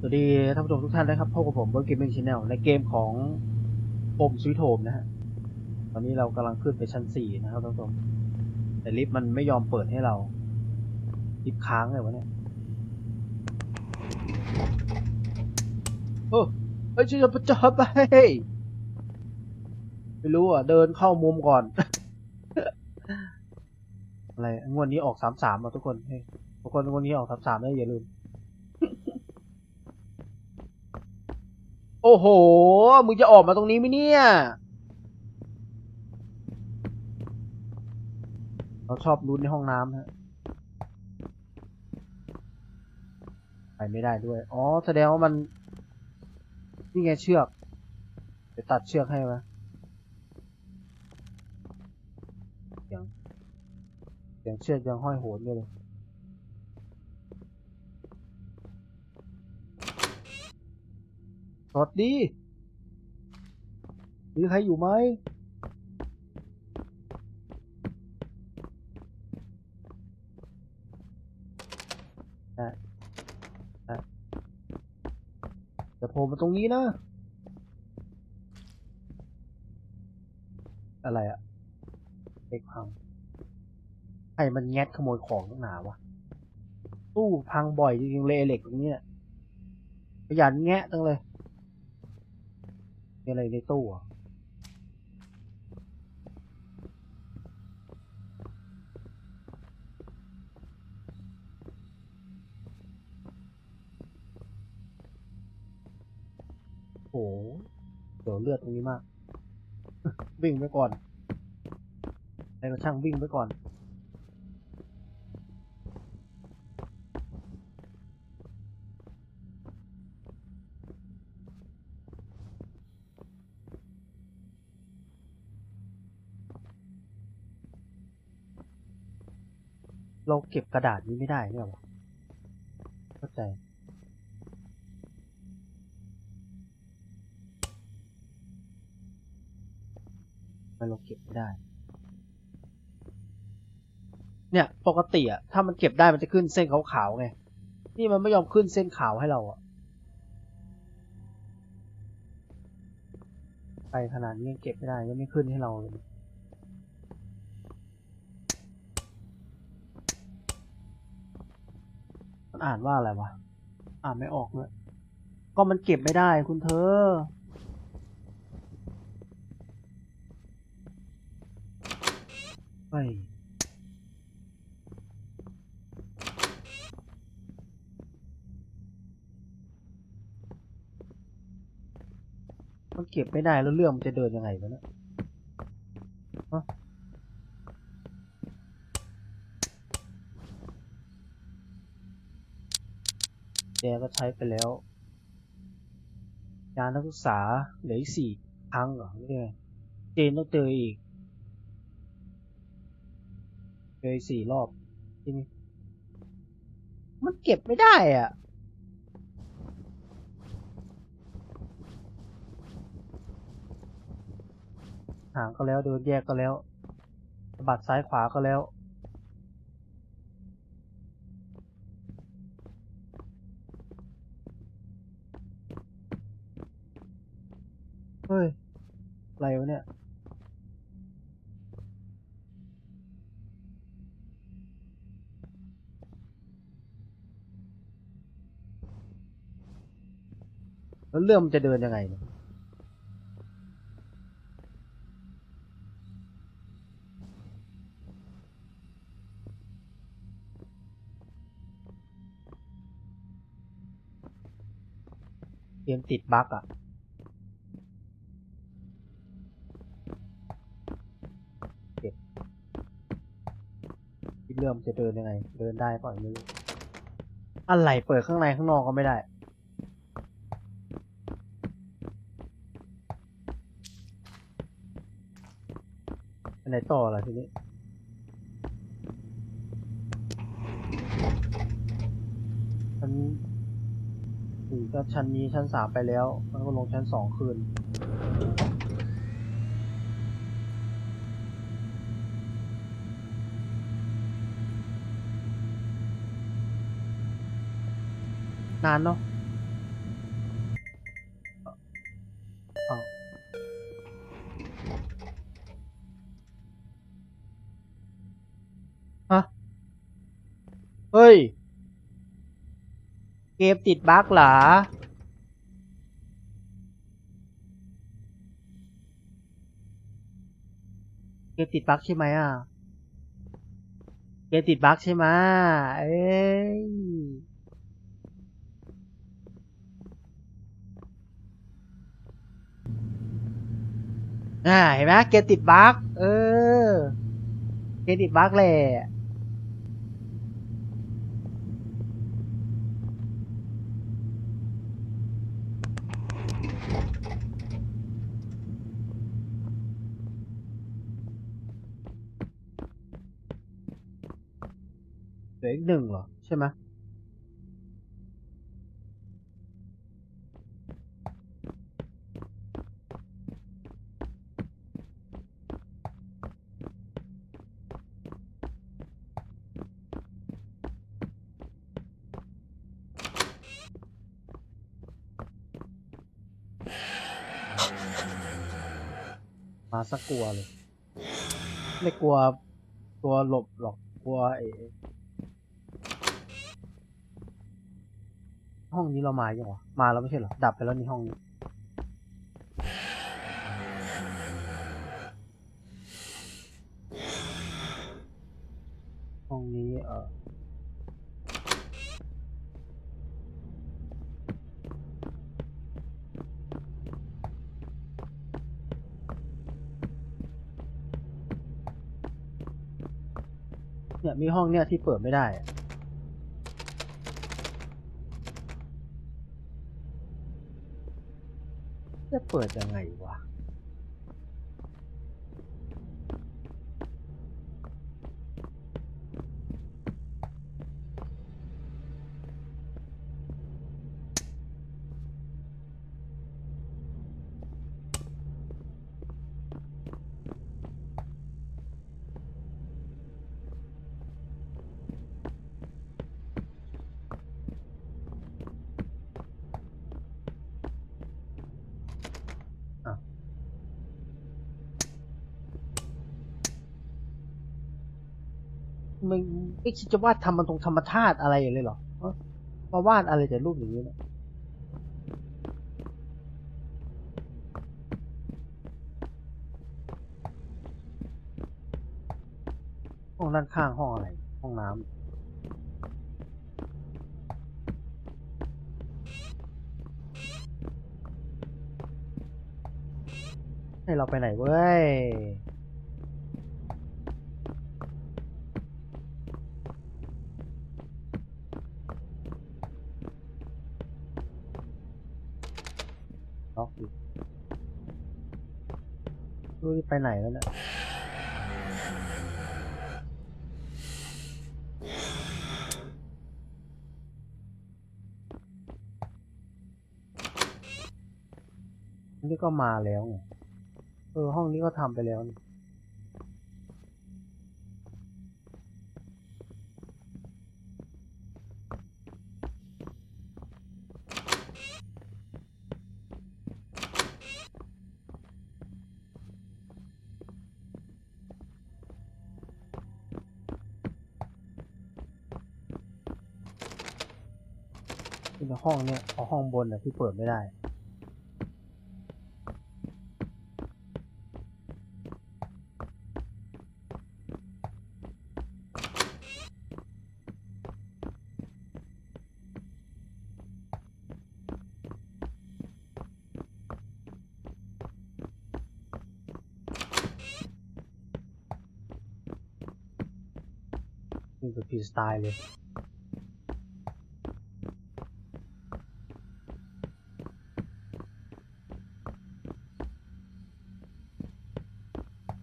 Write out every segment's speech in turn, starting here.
สวัสดีท่านผู้ชมทุกท่านนะครับพบกับผมเบิร์กเกมมิ่งชาแนลในเกมของโอมสวิโฮมนะฮะตอนนี้เรากำลังขึ้นไปชั้นสี่นะครับท่านผู้ชมแต่ลิฟต์มันไม่ยอมเปิดให้เรา ลิฟต์ค้างเลยวะเนี่ยโอ้เฮ้ยจะจะจะไปไม่รู้อะ เดินเข้ามุมก่อน อะไรงวดนี้ออกสามสามอะทุกคนเฮ้ยทุกคนงวดนี้ออกสามสามนะอย่าลืม โอ้โห มึงจะออกมาตรงนี้ไหมเนี่ย เราชอบลุ้นในห้องน้ำฮะ ไปไม่ได้ด้วย อ๋อ แสดงว่ามัน นี่ไงเชือกไปตัดเชือกให้ไหมยังยังเชือกยังห้อยโหนอยู่เลย สวัสดี มีใครอยู่ไหม จะโผล่มาตรงนี้นะ อะไรอะเด็กพังใครมันแงะขโมยของตั้งหนาวะ ตู้พังบ่อยจริงๆเลยไอ้เหล็กตรงนี้ขยันแงะจังเลย มีอะไรในตู้อะโอ้โหเดี๋ยวเลือดตรงนี้มาก วิ่งไปก่อนใครก็ช่างวิ่งไปก่อน เราเก็บกระดาษนี้ไม่ได้เนี่ยวะเข้าใจ มันเราเก็บไม่ได้ เนี่ย ปกติอะถ้ามันเก็บได้มันจะขึ้นเส้นขาวๆไง นี่มันไม่ยอมขึ้นเส้นขาวให้เราอะไปขนาดนี้ยังเก็บไม่ได้ยังไม่ขึ้นให้เราเลย มันอ่านว่าอะไรวะ อ่านไม่ออกเลย ก็มันเก็บไม่ได้คุณเธอเฮ้ยมันเก็บไม่ได้แล้วเรื่องมันจะเดินยังไงวะเนี่ย แกก็ใช้ไปแล้วยานักศึกษาเหลืออีกสี่ครั้งเหรอไม่ใช่เจนต้องเจออีกเจอสี่รอบที่นี่มันเก็บไม่ได้อะหางก็แล้วเดินแยกก็แล้วบัดซ้ายขวาก็แล้ว เฮ้ย อะไรวะเนี่ย แล้วเรื่องมันจะเดินยังไงเนี่ยเกมติดบั๊กอะ รื่องมันจะเดินยังไง เดินได้ป่ะไม่รู้อะไรเปิดข้างในข้างนอกก็ไม่ได้อันไหนต่อล่ะทีนี้ชั้นสี่ก็ชั้นนี้ชั้นสามไปแล้ว มันก็ลงชั้นสองคืน นานเนาะเฮ้ย เกมติดบั๊กเหรอเกมติดบั๊กใช่ไหมอะ เกมติดบั๊กใช่ไหมเอ้ย อ่าเห็นไหมเกติดบั๊กเออ เกติดบั๊กแหละเหลืออีกหนึ่งเหรอ ใช่ไหมาสักกลัวเลย ไม่กลัวตัวหลบหรอกกลัวไอ้ห้องนี้เรามายังวะมาแล้วไม่ใช่เหรอดับไปแล้วในห้องนี้ เนี่ยมีห้องเนี่ยที่เปิดไม่ได้ จะเปิดยังไงวะ ไม่ไม่คิดจะวาดทำมันตรงธรรมชาติอะไรเลยเหรอเอ้อมาวาดอะไรแต่รูปอย่างนี้เนี่ยห้องด้านข้างห้องอะไร ห้องน้ำให้เราไปไหนเว้ย ล็อกอยู่ ไปไหนแล้วเนี่ยนี่ก็มาแล้วไงเออ ห้องนี้ก็ทำไปแล้วนี่ ห้องเนี่ยเอาห้องบนน่ะที่เปิดไม่ได้นี่คือพีสไตล์เลย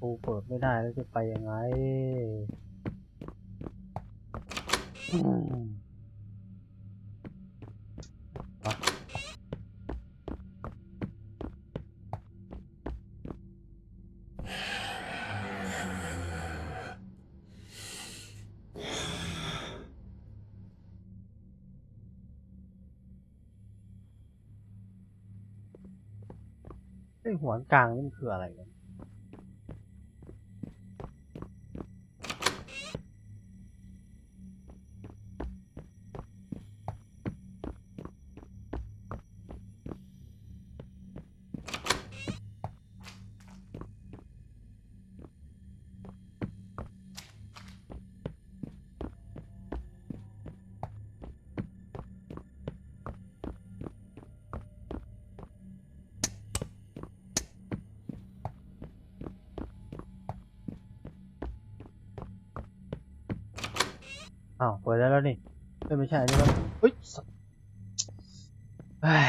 กูเปิด ไม่ได้แล้วจะไปยังไงไอหัวกลางนี่มันคืออะไรกัน อ้าวเปิดได้แล้วนี่ไม่ใช่นี่มันเฮ้ยสัตว์เฮ้ย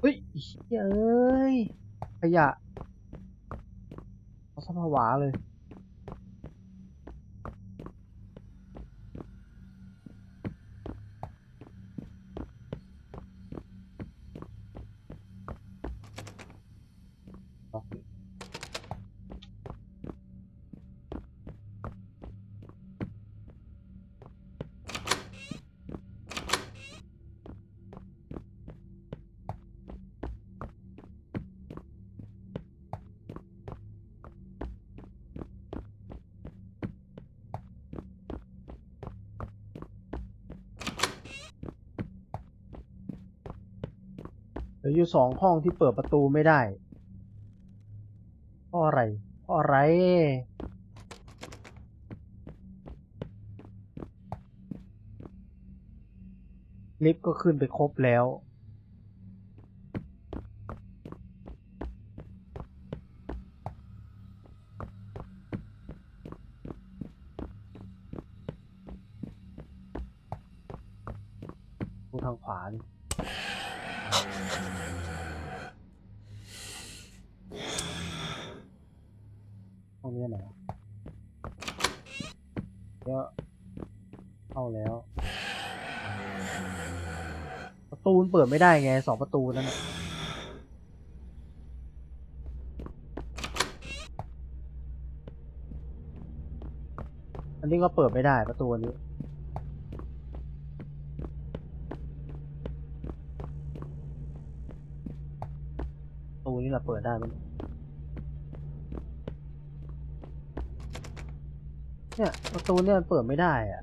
เฮ้ยเหี้ยเอ้ยขยะเขาสภาวะเลย ลืออยู่สองห้องที่เปิดประตูไม่ได้เพราะอะไรเพราะอะไรลิฟต์ก็ขึ้นไปครบแล้ว ทางขวานี่ มันเปิดไม่ได้ไงสองประตูนั่นอันนี้ก็เปิดไม่ได้ประตูนี้ประตูนี่แหละเปิดได้ไหมเนี่ยประตูเนี่ยมันเปิดไม่ได้อะ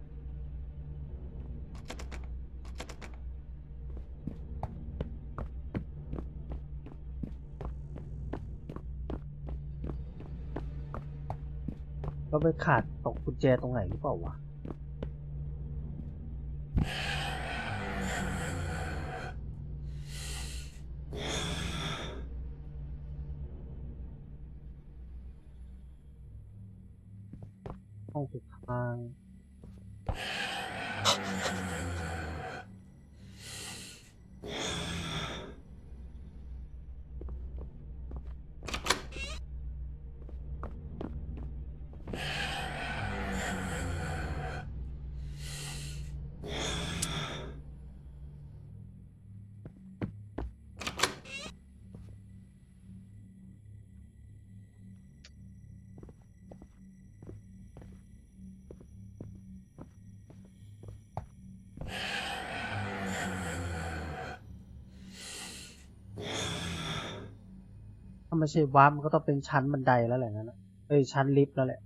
เราไปขาดตกกุญแจตรงไหนหรือเปล่าวะห้องสุดทางาไม่ใช่วาร์ปมันก็ต้องเป็นชั้นบันไดแล้วแหละงั้นน่ะเอ้ยชั้นลิฟต์แล้วแหละ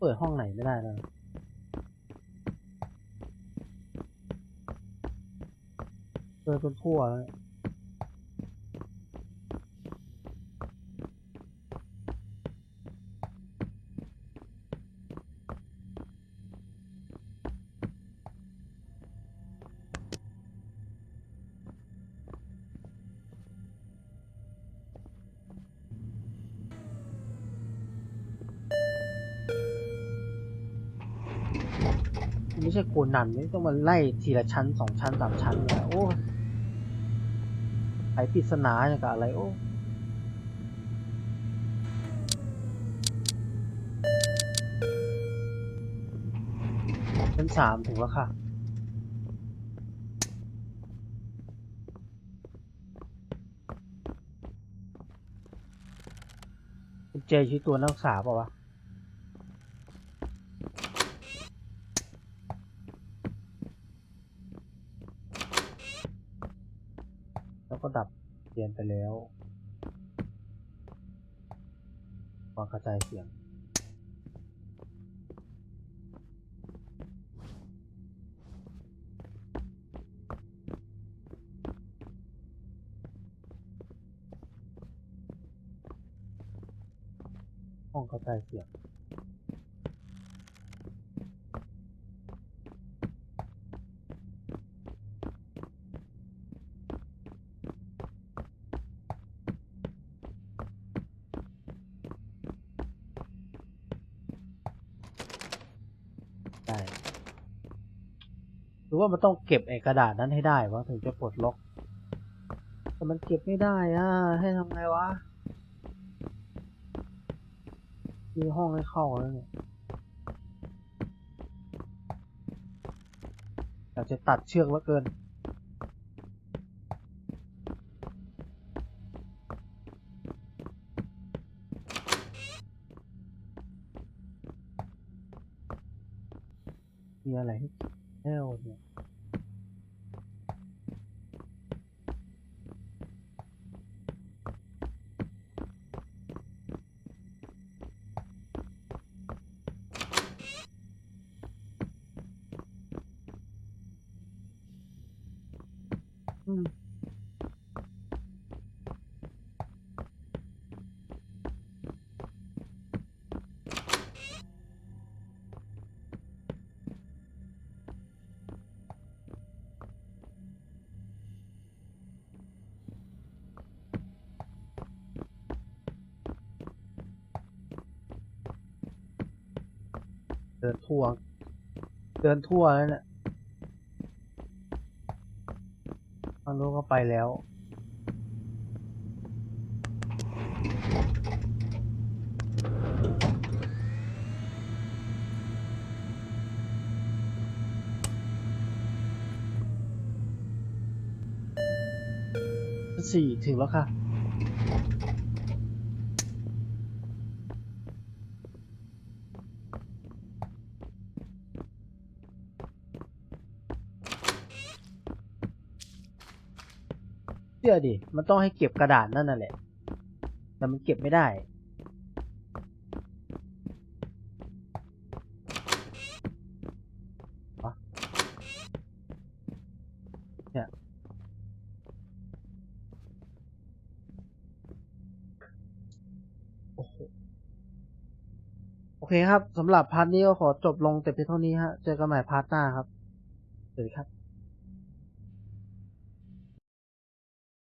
เปิดห้องไหนไม่ได้แล้วเปิดจนทั่วแล้ว ไม่ใช่โคนันไม่ต้องมาไล่ทีละชั้นสองชั้นสามชั้นเลยโอ้ยไขปริศนาอย่างกับอะไรโอ้ชั้นสามถึงแล้วค่ะกุญแจชี้ตัวนักศึกษาเปล่าวะ กระจายเสียงห้องกระจายเสียง ห รือว่ามันต้องเก็บไอ้กระดาษนั้นให้ได้วะถึงจะปลดล็อก แต่มันเก็บไม่ได้อะ ให้ทำไงวะ มีห้องให้เข้าแล้วเนี่ยอยากจะตัดเชือกเหลือเกินมีอะไรให้แอลเนี่ย อืมเดินทั่ว เดินทั่วแล้วเนี่ย มันรู้ก็ไปแล้ว สี่ถึงแล้วค่ะ เชื่อดิ มันต้องให้เก็บกระดาษนั่นน่ะแหละ แต่มันเก็บไม่ได้วะเนี่ยโอ้โหโอเคครับสำหรับพาร์ทนี้ก็ขอจบลงแต่เพียงเท่านี้ฮะ เจอกันใหม่พาร์ทหน้าครับ สวัสดีครับ